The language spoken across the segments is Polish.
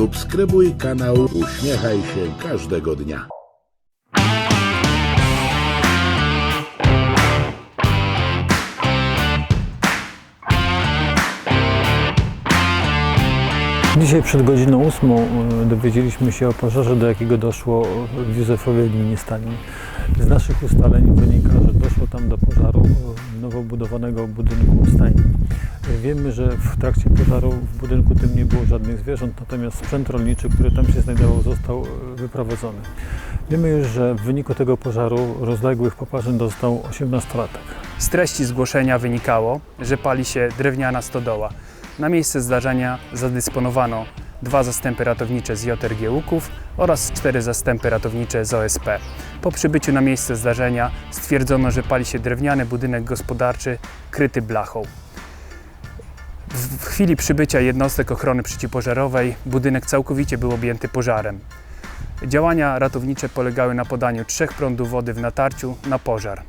Subskrybuj kanał Uśmiechaj się każdego dnia. Dzisiaj przed godziną 8 e, dowiedzieliśmy się o pożarze, do jakiego doszło w Józefowie gminie Stalin. Z naszych ustaleń wynika, doszło tam do pożaru e, nowo budowanego budynku stajni. E, Wiemy, że w trakcie pożaru w budynku tym nie było żadnych zwierząt, natomiast sprzęt rolniczy, który tam się znajdował, został e, wyprowadzony. Wiemy już, że w wyniku tego pożaru rozległych poparzeń dostał 18-latek. Z treści zgłoszenia wynikało, że pali się drewniana stodoła. Na miejsce zdarzenia zadysponowano dwa zastępy ratownicze z JRG Łuków oraz cztery zastępy ratownicze z OSP. Po przybyciu na miejsce zdarzenia stwierdzono, że pali się drewniany budynek gospodarczy kryty blachą. W w chwili przybycia jednostek ochrony przeciwpożarowej budynek całkowicie był objęty pożarem. Działania ratownicze polegały na podaniu trzech prądów wody w natarciu na pożar.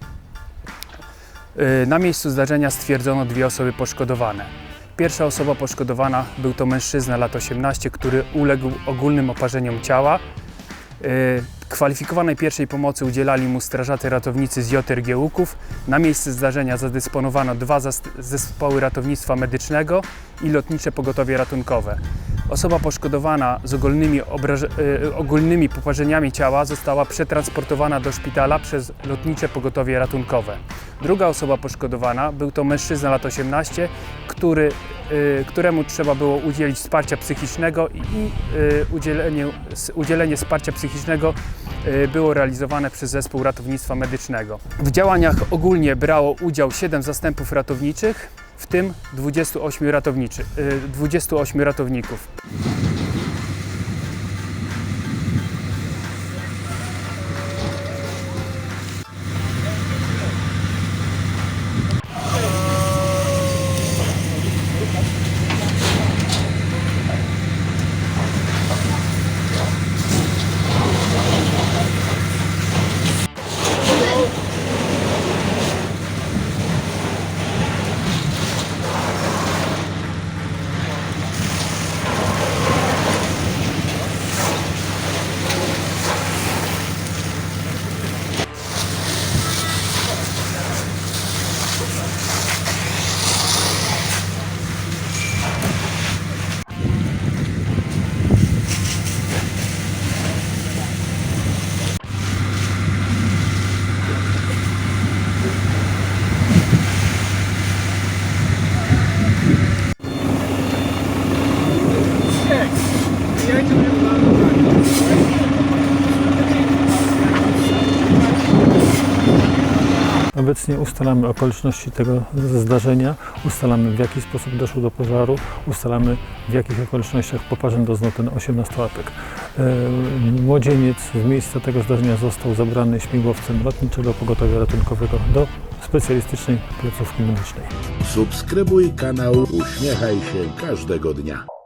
Y, Na miejscu zdarzenia stwierdzono dwie osoby poszkodowane. Pierwsza osoba poszkodowana był to mężczyzna lat 18, który uległ ogólnym oparzeniom ciała. Y, Kwalifikowanej pierwszej pomocy udzielali mu strażacy ratownicy z JRG Łuków. Na miejsce zdarzenia zadysponowano dwa zespoły ratownictwa medycznego i lotnicze pogotowie ratunkowe. Osoba poszkodowana z ogólnymi, y, ogólnymi poparzeniami ciała została przetransportowana do szpitala przez lotnicze pogotowie ratunkowe. Druga osoba poszkodowana był to mężczyzna lat 18, który, y, któremu trzeba było udzielić wsparcia psychicznego i y, udzielenie, udzielenie wsparcia psychicznego y, było realizowane przez zespół ratownictwa medycznego. W działaniach ogólnie brało udział 7 zastępów ratowniczych, w tym 28, ratowniczy, y, 28 ratowników. Obecnie ustalamy okoliczności tego zdarzenia, ustalamy w jaki sposób doszło do pożaru, ustalamy w jakich okolicznościach poparzeń doznał ten 18-latek. E, Młodzieniec z miejsca tego zdarzenia został zabrany śmigłowcem lotniczego pogotowia ratunkowego do specjalistycznej placówki medycznej. Subskrybuj kanał Uśmiechaj się każdego dnia.